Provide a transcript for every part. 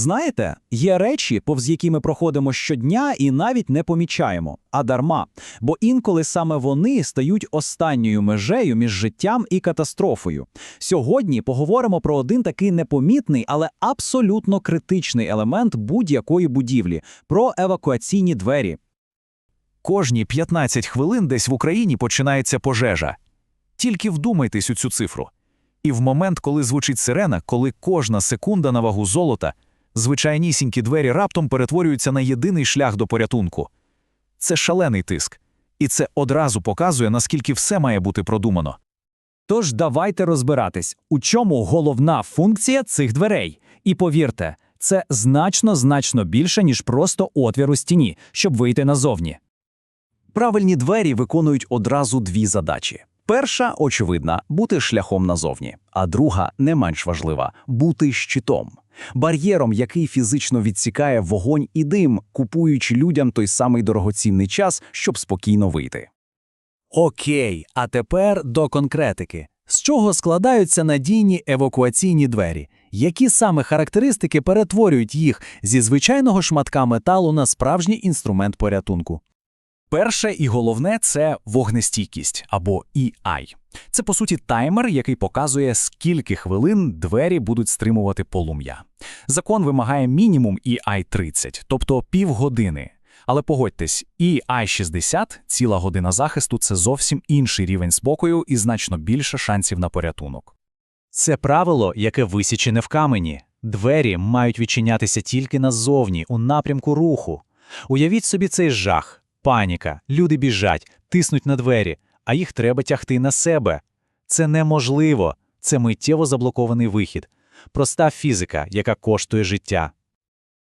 Знаєте, є речі, повз які ми проходимо щодня і навіть не помічаємо, а дарма. Бо інколи саме вони стають останньою межею між життям і катастрофою. Сьогодні поговоримо про один такий непомітний, але абсолютно критичний елемент будь-якої будівлі про евакуаційні двері. Кожні 15 хвилин десь в Україні починається пожежа. Тільки вдумайтесь у цю цифру. І в момент, коли звучить сирена, коли кожна секунда на вагу золота, звичайнісінькі двері раптом перетворюються на єдиний шлях до порятунку. Це шалений тиск. І це одразу показує, наскільки все має бути продумано. Тож давайте розбиратись, у чому головна функція цих дверей. І повірте, це значно значно більше, ніж просто отвір у стіні, щоб вийти назовні. Правильні двері виконують одразу дві задачі. Перша, очевидна, бути шляхом назовні, а друга, не менш важлива, бути щитом. Бар'єром, який фізично відсікає вогонь і дим, купуючи людям той самий дорогоцінний час, щоб спокійно вийти. Окей, а тепер до конкретики. З чого складаються надійні евакуаційні двері? Які саме характеристики перетворюють їх зі звичайного шматка металу на справжній інструмент порятунку? Перше і головне це вогнестійкість або EI. Це по суті таймер, який показує, скільки хвилин двері будуть стримувати полум'я. Закон вимагає мінімум EI 30, тобто півгодини. Але погодьтесь, EI 60, ціла година захисту це зовсім інший рівень спокою і значно більше шансів на порятунок. Це правило, яке висічене в камені. Двері мають відчинятися тільки назовні, у напрямку руху. Уявіть собі цей жах. Паніка, люди біжать, тиснуть на двері, а їх треба тягти на себе. Це неможливо, це миттєво заблокований вихід. Проста фізика, яка коштує життя.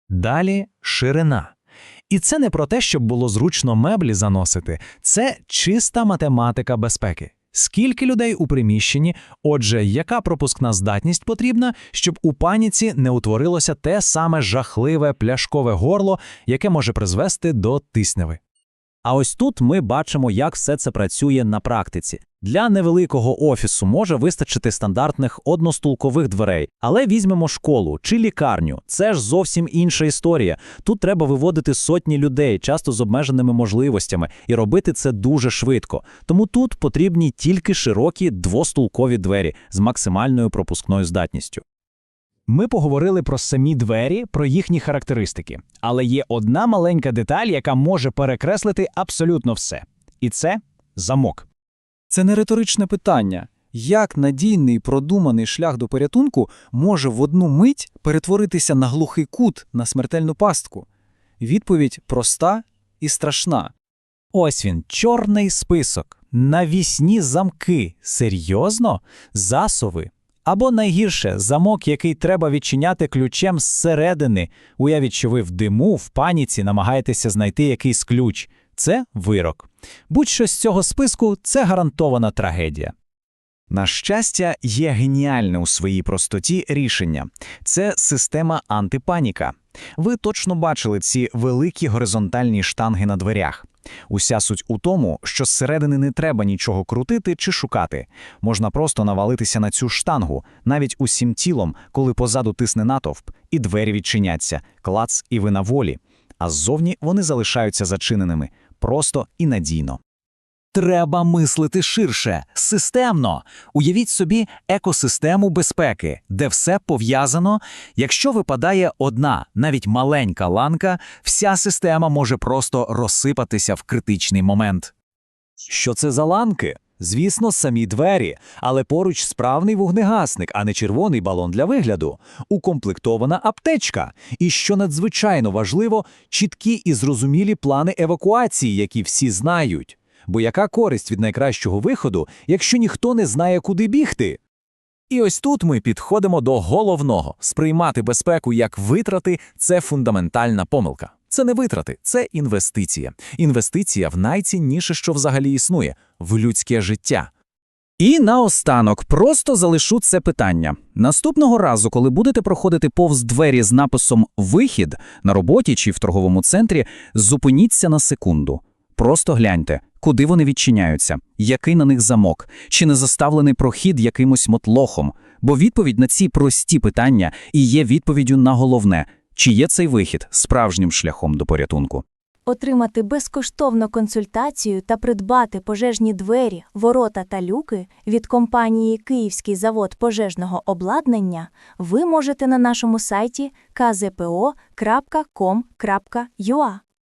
Далі ширина. І це не про те, щоб було зручно меблі заносити, це чиста математика безпеки. Скільки людей у приміщенні, отже, яка пропускна здатність потрібна, щоб у паніці не утворилося те саме жахливе пляшкове горло, яке може призвести до тисняви. А ось тут ми бачимо, як все це працює на практиці. Для невеликого офісу може вистачити стандартних одностулкових дверей, але візьмемо школу чи лікарню. Це ж зовсім інша історія. Тут треба виводити сотні людей, часто з обмеженими можливостями, і робити це дуже швидко. Тому тут потрібні тільки широкі двостулкові двері з максимальною пропускною здатністю. Ми поговорили про самі двері, про їхні характеристики. Але є одна маленька деталь, яка може перекреслити абсолютно все. І це замок. Це не риторичне питання. Як надійний продуманий шлях до порятунку може в одну мить перетворитися на глухий кут, на смертельну пастку? Відповідь проста і страшна. Ось він, чорний список. Навісні замки. Серйозно? Засови. Або найгірше замок, який треба відчиняти ключем зсередини. Уявіть, що ви в диму, в паніці намагаєтеся знайти якийсь ключ. Це вирок. Будь-що з цього списку це гарантована трагедія. На щастя, є геніальне у своїй простоті рішення це система антипаніка. Ви точно бачили ці великі горизонтальні штанги на дверях. Уся суть у тому, що зсередини не треба нічого крутити чи шукати. Можна просто навалитися на цю штангу, навіть усім тілом, коли позаду тисне натовп, і двері відчиняться, клац і ви на волі. А ззовні вони залишаються зачиненими просто і надійно. Треба мислити ширше, системно. Уявіть собі екосистему безпеки, де все пов'язано. Якщо випадає одна, навіть маленька ланка, вся система може просто розсипатися в критичний момент. Що це за ланки? Звісно, самі двері, але поруч справний вогнегасник, а не червоний балон для вигляду, укомплектована аптечка. І що надзвичайно важливо, чіткі і зрозумілі плани евакуації, які всі знають. Бо яка користь від найкращого виходу, якщо ніхто не знає, куди бігти? І ось тут ми підходимо до головного сприймати безпеку як витрати це фундаментальна помилка. Це не витрати, це інвестиція. Інвестиція в найцінніше, що взагалі існує, в людське життя. І наостанок просто залишу це питання. Наступного разу, коли будете проходити повз двері з написом Вихід на роботі чи в торговому центрі, зупиніться на секунду. Просто гляньте, куди вони відчиняються, який на них замок, чи не заставлений прохід якимось мотлохом. Бо відповідь на ці прості питання і є відповіддю на головне Чи є цей вихід справжнім шляхом до порятунку? Отримати безкоштовну консультацію та придбати пожежні двері, ворота та люки від компанії Київський завод пожежного обладнання ви можете на нашому сайті kzpo.com.ua.